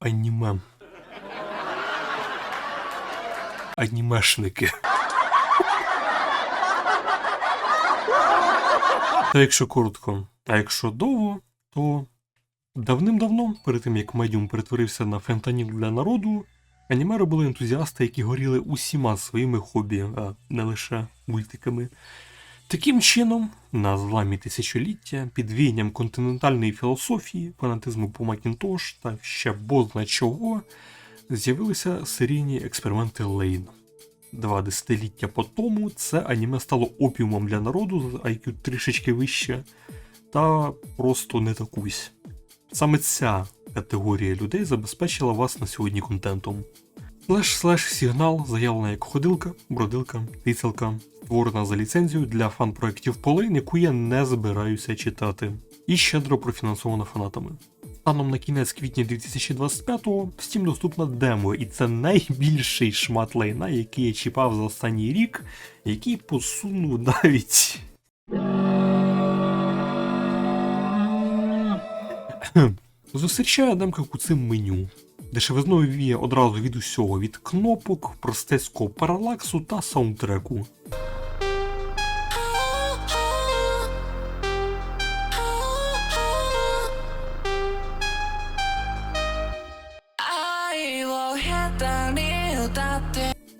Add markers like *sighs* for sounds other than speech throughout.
Аніме. Анімешники. Та якщо коротко, а якщо довго, то давним-давно, перед тим як медіум перетворився на фентаніл для народу, аніме робили ентузіасти, які горіли усіма своїми хобі, а не лише мультиками. Таким чином, на зламі тисячоліття, під віянням континентальної філософії, фанатизму по Макінтош та ще бозна чого, з'явилися серійні експерименти Лейн. Два десятиліття по тому це аніме стало опіумом для народу з IQ трішечки вище, та просто не такусь. Саме ця категорія людей забезпечила вас на сьогодні контентом. Слеш-слеш сигнал заявлена як ходилка, бродилка, тицелка, створена за ліцензію для фан-проєктів Полин, яку я не збираюся читати, і щедро профінансована фанатами. Станом на кінець квітня 2025-го в Steam доступна демо, і це найбільший шмат лайна, який я чіпав за останній рік, який посунув навіть. Зустрічає демка куцим меню. Дешевизною віє одразу від усього від кнопок, простецького паралаксу та саундтреку.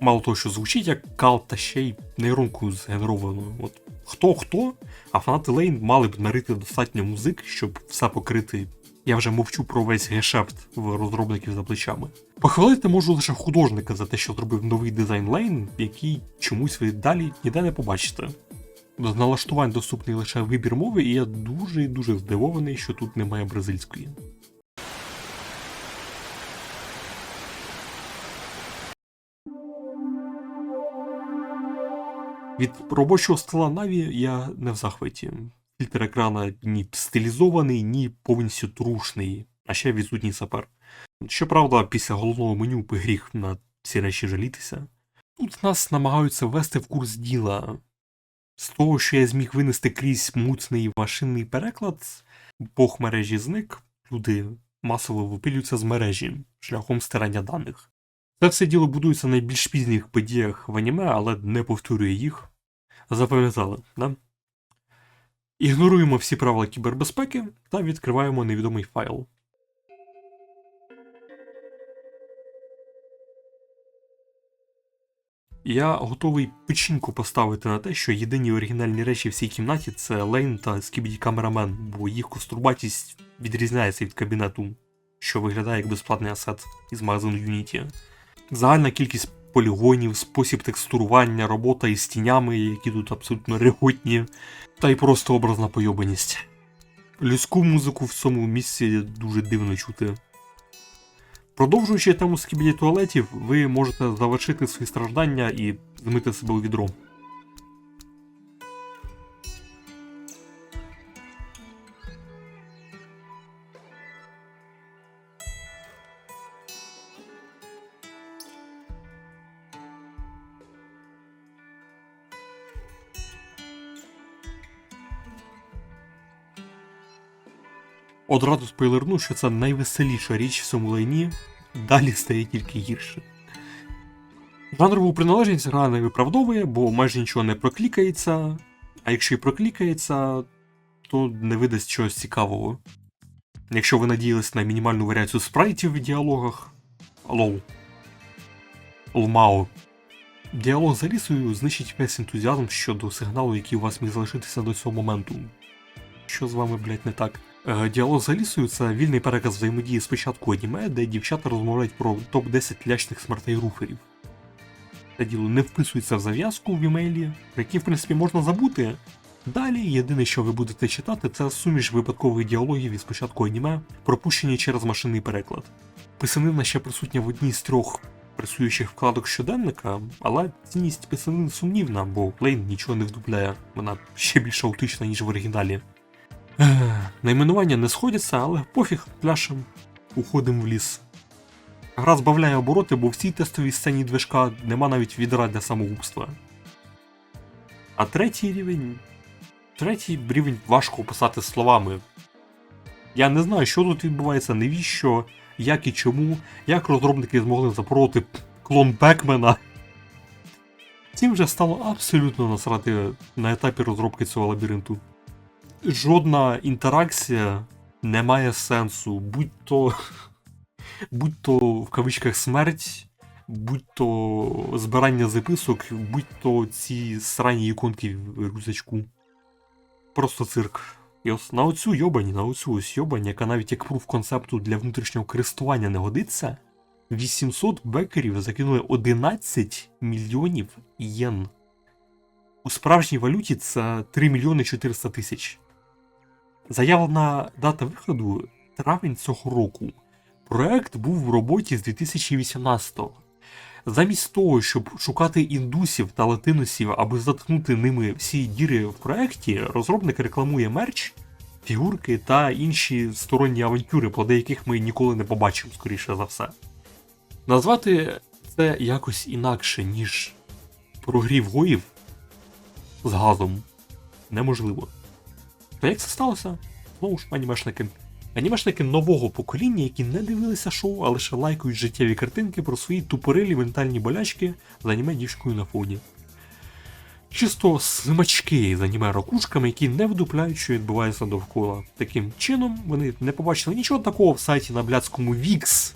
Мало того, що звучить як кал, та ще й нейронкою згенеровано. От хто хто, а фанати Лейн мали б нарити достатньо музик, щоб все покрити. Я вже мовчу про весь гешефт в розробників за плечами. Похвалити можу лише художника за те, що зробив новий дизайн Лейн, який чомусь ви далі ніде не побачите. З налаштувань доступний лише вибір мови, і я дуже і дуже здивований, що тут немає бразильської. Від робочого стола Na'Vi я не в захваті. Фільтр екрана ні стилізований, ні повністю трушний, а ще відсутній сапер. Щоправда, після головного меню гріх на ці речі жалітися. Тут нас намагаються ввести в курс діла. З того, що я зміг винести крізь муцний машинний переклад, бог мережі зник, люди масово випилюються з мережі шляхом стирання даних. Це все діло будується на найбільш пізніх подіях в аніме, але не повторює їх. Запам'ятали, да? Ігноруємо всі правила кібербезпеки та відкриваємо невідомий файл. Я готовий печінку поставити на те, що єдині оригінальні речі в цій кімнаті це Лейн та Скібіді Камерамен, бо їх кострубатість відрізняється від кабінету, що виглядає як безплатний асет із магазину Unity. Загальна кількість полігонів, спосіб текстурування, робота із тінями, які тут абсолютно реготні, та й просто образна пойобаність. Людську музику в цьому місці дуже дивно чути. Продовжуючи тему скібіді туалетів, ви можете завершити свої страждання і змити себе у відро. Одразу спойлерну, що це найвеселіша річ в цьому лайні, далі стає тільки гірше. Жанрову приналежність гра не виправдовує, бо майже нічого не проклікається, а якщо і проклікається, то не видасть чогось цікавого. Якщо ви надіялись на мінімальну варіацію спрайтів в діалогах. Лол. Лмао. Діалог з Алісою знищить весь ентузіазм щодо сигналу, який у вас міг залишитися до цього моменту. Що з вами, блять, не так? Е, Діалог з Алісою це вільний переказ взаємодії з початку аніме, де дівчата розмовляють про топ-10 лячних смертей руферів. Це діло не вписується в зав'язку в імейлі, про які, в принципі, можна забути. Далі єдине, що ви будете читати, це суміш випадкових діалогів із початку аніме, пропущені через машинний переклад. Писанина ще присутня в одній з трьох пресуючих вкладок щоденника, але цінність писанин сумнівна, бо Лейн нічого не вдупляє, вона ще більш аутична, ніж в оригіналі. *sighs* Найменування не сходяться, але пофіг, пляшем. Уходимо в ліс. Гра збавляє обороти, бо в цій тестовій сцені движка нема навіть відра для самогубства. А третій рівень. Третій рівень важко описати словами. Я не знаю, що тут відбувається, навіщо, як і чому, як розробники змогли запороти клон Бекмена. Цим вже стало абсолютно насрати на етапі розробки цього лабіринту. Жодна інтеракція не має сенсу, будь то, будь то в кавичках смерть, будь то збирання записок, будь то ці срані іконки в рюкзачку. Просто цирк. І ось на оцю йобані, на оцю ось йобані, яка навіть як пруф концепту для внутрішнього користування не годиться, 800 бекерів закинули 11 мільйонів єн. У справжній валюті це 3 мільйони 400 тисяч. Заявлена дата виходу травень цього року. Проект був в роботі з 2018-го. Замість того, щоб шукати індусів та латиносів, аби заткнути ними всі діри в проекті, розробник рекламує мерч, фігурки та інші сторонні авантюри, плоди яких ми ніколи не побачимо, скоріше за все. Назвати це якось інакше, ніж прогрів гоїв з газом неможливо. То як це сталося? Знову ж анімешники. Анімешники нового покоління, які не дивилися шоу, а лише лайкають життєві картинки про свої тупорилі ментальні болячки з аніме дівчинкою на фоні. Чисто смачки з аніме ракушками, які не вдупляють, що відбувається довкола. Таким чином, вони не побачили нічого такого в сайті на блядському VIX,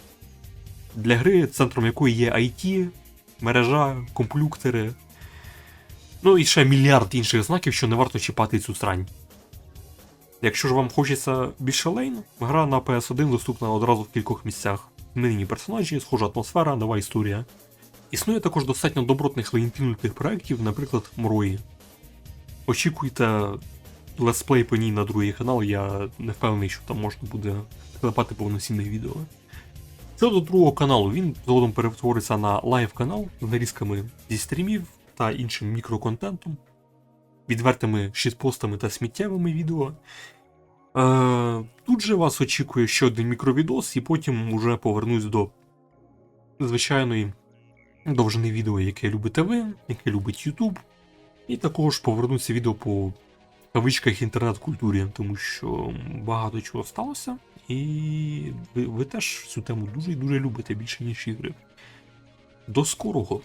для гри, центром якої є IT, мережа, комплюктери. Ну і ще мільярд інших знаків, що не варто чіпати цю срань. Якщо ж вам хочеться більше лейн, гра на PS1 доступна одразу в кількох місцях. Змінені персонажі, схожа атмосфера, нова історія. Існує також достатньо добротних лейнпінутих проєктів, наприклад, Мрої. Очікуйте летсплей по ній на другий канал, я не впевнений, що там можна буде клепати повноцінне відео. Це до другого каналу, він згодом перетвориться на лайв канал з нарізками зі стрімів та іншим мікроконтентом, відвертими шістпостами та сміттєвими відео. Е, тут же вас очікує ще один мікровідос, і потім уже повернусь до звичайної довжини відео, яке любите ви, яке любить YouTube. І також повернуться відео по кавичках інтернет-культурі, тому що багато чого сталося, і ви, ви теж цю тему дуже і дуже любите більше, ніж ігри. До скорого!